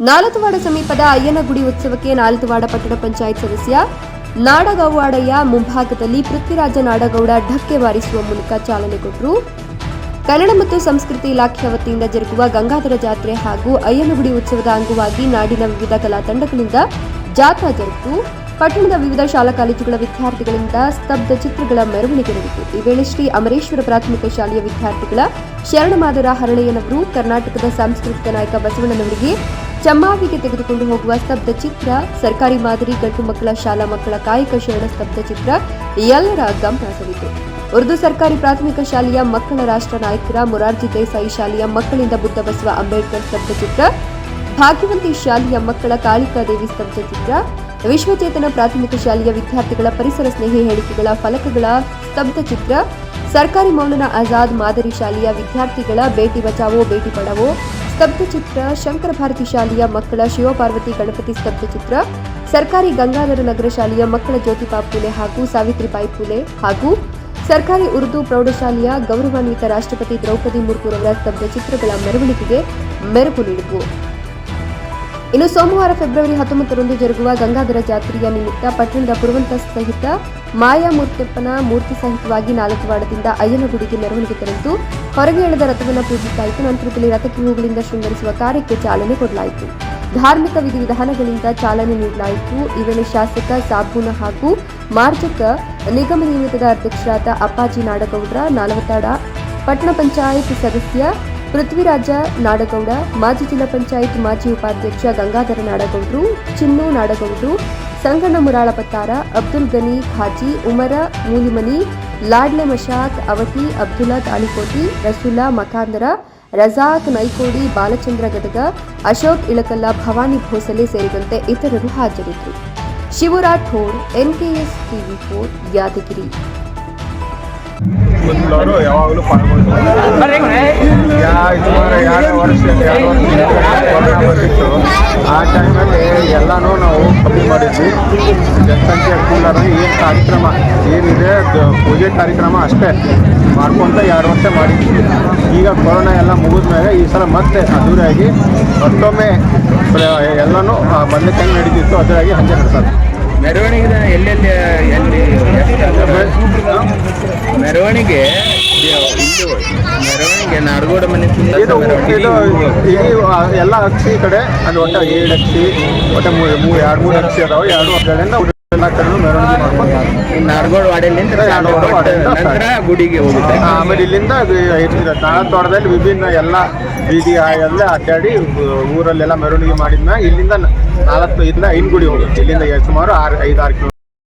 ನಾಲತವಾಡ ಸಮೀಪದ ಅಯ್ಯನಗುಡಿ ಉತ್ಸವಕ್ಕೆ ನಾಲತವಾಡ ಪಟ್ಟಣ ಪಂಚಾಯತ್ ಸದಸ್ಯ ನಾಡಗೌವಾಡಯ್ಯ ಮುಂಭಾಗದಲ್ಲಿ ಪೃಥ್ವಿರಾಜ ನಾಡಗೌಡ ಢಕ್ಕೆ ಬಾರಿಸುವ ಮೂಲಕ ಚಾಲನೆ ಕೊಟ್ಟರು. ಕನ್ನಡ ಮತ್ತು ಸಂಸ್ಕೃತಿ ಇಲಾಖೆಯ ವತಿಯಿಂದ ಜರುಗುವ ಗಂಗಾಧರ ಜಾತ್ರೆ ಹಾಗೂ ಅಯ್ಯನಗುಡಿ ಉತ್ಸವದ ಅಂಗವಾಗಿ ನಾಡಿನ ವಿವಿಧ ಕಲಾ ತಂಡಗಳಿಂದ ಜಾಥಾ ಜರುಗಿತು. ಪಟ್ಟಣದ ವಿವಿಧ ಶಾಲಾ ಕಾಲೇಜುಗಳ ವಿದ್ಯಾರ್ಥಿಗಳಿಂದ ಸ್ತಬ್ಧ ಚಿತ್ರಗಳ ಮೆರವಣಿಗೆ ನಡೆಯಿತು. ಈ ವೇಳೆ ಶ್ರೀ ಅಮರೇಶ್ವರ ಪ್ರಾಥಮಿಕ ಶಾಲೆಯ ವಿದ್ಯಾರ್ಥಿಗಳ ಶರಣಮಾದರ ಹರಳೆಯನವರು ಕರ್ನಾಟಕದ ಸಾಂಸ್ಕೃತಿಕ ನಾಯಕ ಬಸವಣ್ಣನವರಿಗೆ ಚಮ್ಮಾವಿಗೆ ತೆಗೆದುಕೊಂಡು ಹೋಗುವ ಸ್ತಬ್ಧ ಚಿತ್ರ, ಸರ್ಕಾರಿ ಮಾದರಿ ಗಂಡು ಮಕ್ಕಳ ಶಾಲಾ ಮಕ್ಕಳ ಕಾಯಕ ಶರಣ ಸ್ತಬ್ಧ ಚಿತ್ರ ಎಲ್ಲರ ಗಮನ ಸೆಳೆಯಿತು ಉರ್ದು ಸರ್ಕಾರಿ ಪ್ರಾಥಮಿಕ ಶಾಲೆಯ ಮಕ್ಕಳ ರಾಷ್ಟ್ರ ನಾಯಕರ ಮೊರಾರ್ಜಿ ದೇಸಾಯಿ ಶಾಲೆಯ ಮಕ್ಕಳಿಂದ ಬುದ್ಧ ಬಸವ ಅಂಬೇಡ್ಕರ್ ಸ್ತಬ್ಧ ಚಿತ್ರ, ಭಾಗ್ಯವಂತಿ ಶಾಲೆಯ ಮಕ್ಕಳ ಕಾಳಿಕಾದೇವಿ ಸ್ತಬ್ಧ ಚಿತ್ರ, ವಿಶ್ವಚೇತನ ಪ್ರಾಥಮಿಕ ಶಾಲೆಯ ವಿದ್ಯಾರ್ಥಿಗಳ ಪರಿಸರ ಸ್ನೇಹಿ ಹೇಳಿಕೆಗಳ ಫಲಕಗಳ ಸ್ತಬ್ಧ ಚಿತ್ರ, ಸರ್ಕಾರಿ ಮೌಲನ ಆಜಾದ್ ಮಾದರಿ ಶಾಲೆಯ ವಿದ್ಯಾರ್ಥಿಗಳ ಬೇಟಿ ಬಚಾವೋ, ಬೇಟಿ ಪಡವೋ ಸ್ತಬ್ಧ ಚಿತ್ರ, ಶಂಕರ ಭಾರತಿ ಶಾಲೆಯ ಮಕ್ಕಳ ಶಿವಪಾರ್ವತಿ ಗಣಪತಿ ಸ್ತಬ್ಧ ಚಿತ್ರ, ಸರ್ಕಾರಿ ಗಂಗಾಧರ ನಗರ ಶಾಲೆಯ ಮಕ್ಕಳ ಜ್ಯೋತಿಬಾ ಫುಲೆ ಹಾಗೂ ಸಾವಿತ್ರಿಬಾಯಿ ಫುಲೆ ಹಾಗೂ ಸರ್ಕಾರಿ ಉರ್ದು ಪ್ರೌಢಶಾಲೆಯ ಗೌರವಾನ್ವಿತ ರಾಷ್ಟ್ರಪತಿ ದ್ರೌಪದಿ ಮುರ್ಮುರವರ ಸ್ತಬ್ಧ ಚಿತ್ರಗಳ ಮೆರವಣಿಗೆಗೆ ಮೆರುಗು ನೀಡಿತು. ಇನ್ನು ಸೋಮವಾರ ಫೆಬ್ರವರಿ ಹತ್ತೊಂಬತ್ತರಂದು ಜರುಗುವ ಗಂಗಾಧರ ಜಾತ್ರೆಯ ನಿಮಿತ್ತ ಪಟ್ಟಣದ ಪುರವಂತ ಸಹಿತ ಮಾಯಾ ಮೂರ್ತಿಯಪ್ಪನ ಮೂರ್ತಿ ಸಹಿತವಾಗಿ ನಾಲ್ಕವಾಡದಿಂದ ಅಯ್ಯನಗುಡಿಗೆ ಮೆರವಣಿಗೆ ತೆರಳಿತು ಹೊರಗೆ ಎಳೆದ ರಥವನ್ನು ಪೂಜಿಸಲಾಯಿತು. ನಂತರದಲ್ಲಿ ರಥಕ್ಕೆ ಹೂಗಳಿಂದ ಶೃಂಗರಿಸುವ ಕಾರ್ಯಕ್ಕೆ ಚಾಲನೆ ಕೊಡಲಾಯಿತು. ಧಾರ್ಮಿಕ ವಿಧಿವಿಧಾನಗಳಿಂದ ಚಾಲನೆ ನೀಡಲಾಯಿತು. ಈ ಶಾಸಕ ಸಾಬೂನ ಹಾಗೂ ಮಾರ್ಜಕ ನಿಗಮ ನಿಯಮಿತದ ಅಧ್ಯಕ್ಷರಾದ ಅಪ್ಪಾಜಿ ನಾಡಗೌಡ್ರ, ನಾಲವತ್ತಾಡ ಪಟ್ಟಣ ಪಂಚಾಯತ್ ಸದಸ್ಯ ಪೃಥ್ವಿರಾಜ ನಾಡಗೌಡ, ಮಾಜಿ ಜಿಲ್ಲಾ ಪಂಚಾಯತ್ ಮಾಜಿ ಉಪಾಧ್ಯಕ್ಷ ಗಂಗಾಧರ ನಾಡಗೌಡರು, ಚಿನ್ನು ನಾಡಗೌಡರು, ಸಂಗಣ್ಣ ಮುರಾಳ ಪತ್ತಾರ, ಅಬ್ದುಲ್ ಗನಿ, ಖಾಜಿ, ಉಮರ, ಮೂಲಿಮನಿ, ಲಾಡ್ಲೆ ಮಶಾಕ್ ಅವತಿ, ಅಬ್ದುಲ್ಲಾ ತಾಳಿಕೋಟಿ ರಸುಲ್ಲಾ ಮಕಾಂದರ ರಜಾಕ್ ನೈಕೋಡಿ, ಬಾಲಚಂದ್ರ ಗದಗ, ಅಶೋಕ್ ಇಳಕಲ್ಲ, ಭವಾನಿ ಭೋಸಲೆ ಸೇರಿದಂತೆ ಇತರರು ಹಾಜರಿದ್ದರು. ಶಿವರಾಠೋಡ್ ಠೋಡ್ ಎನ್ಕೆಎಸ್ ಟಿವಿ ಫೋರ್ ಯಾದಗಿರಿ. ಮೊದಲವರು ಯಾವಾಗಲೂ ಪಾಲ್ಗೊಂಡು ಯಾ- ಸುಮಾರು ಎರಡು ವರ್ಷ ಎರಡು ವರ್ಷ ಆ ಟೈಮಲ್ಲಿ ಎಲ್ಲನೂ ನಾವು ಕಮ್ಮಿ ಮಾಡಿದ್ವಿ. ಜನಸಂಖ್ಯೆ ಕೂಲರ್ ಏನು ಕಾರ್ಯಕ್ರಮ, ಏನಿದೆ ಪೂಜೆ ಕಾರ್ಯಕ್ರಮ ಅಷ್ಟೇ. ಮಾಡ್ಕೊಂತ ಎರಡು ವರ್ಷ ಮಾಡಿದ್ವಿ. ಈಗ ಕೊರೋನಾ ಎಲ್ಲ ಮುಗಿದ್ಮೇಲೆ ಈ ಸಲ ಮತ್ತೆ ಅದ್ದೂರಿಯಾಗಿ ಮತ್ತೊಮ್ಮೆ ಎಲ್ಲನೂ ಮೊದಲಕ್ಕೆ ಹೆಂಗೆ ನಡೀತಿತ್ತು ಅದರಾಗಿ ಹಂಗೆ ನಡೆಸೋದು. ಮೆರವಣಿಗೆ ಎಲ್ಲೆಲ್ಲಿ, ಎಲ್ಲಿ ಮೆರವಣಿಗೆ ಇದು ಮೆರವಣಿಗೆ ನಾಡಗೋಡ ಮನೆ ಇದು ಇದು. ಇಲ್ಲಿ ಎಲ್ಲ ಅಕ್ಷಿ ಕಡೆ ಅದು ಒಟ್ಟ ಏಳು ಅಕ್ಷಿ ಒಟ್ಟ ಮೂರು ಮೂರು ಎರಡು ಮೂರು ಅಕ್ಷಿ ಅದಾವೆ ಎರಡು ಕಡೆಯಿಂದ ಎಲ್ಲ ಕಡೆ ಮೆರವಣಿಗೆ ಮಾಡ್ಕೊಂಡು ನಾಡಗೋಡ ವಾಡೆಯಿಂದ ನಂತರ ಗುಡಿಗೆ ಹೋಗುತ್ತೆ. ಆಮೇಲೆ ಇಲ್ಲಿಂದ ತೋಟದಲ್ಲಿ ವಿಭಿನ್ನ ಎಲ್ಲ ಬೀದಿ ಎಲ್ಲ ಅಡ್ಡಾಡಿ ಊರಲ್ಲೆಲ್ಲ ಮೆರವಣಿಗೆ ಮಾಡಿದ್ಮೇಲೆ ಇಲ್ಲಿಂದ ನಾಲ್ಕು ಇಂದ ಐದು ಗುಡಿ ಹೋಗುತ್ತೆ. ಇಲ್ಲಿಂದ ಸುಮಾರು ಆರು ಐದು ಆರು ಕಿಲೋ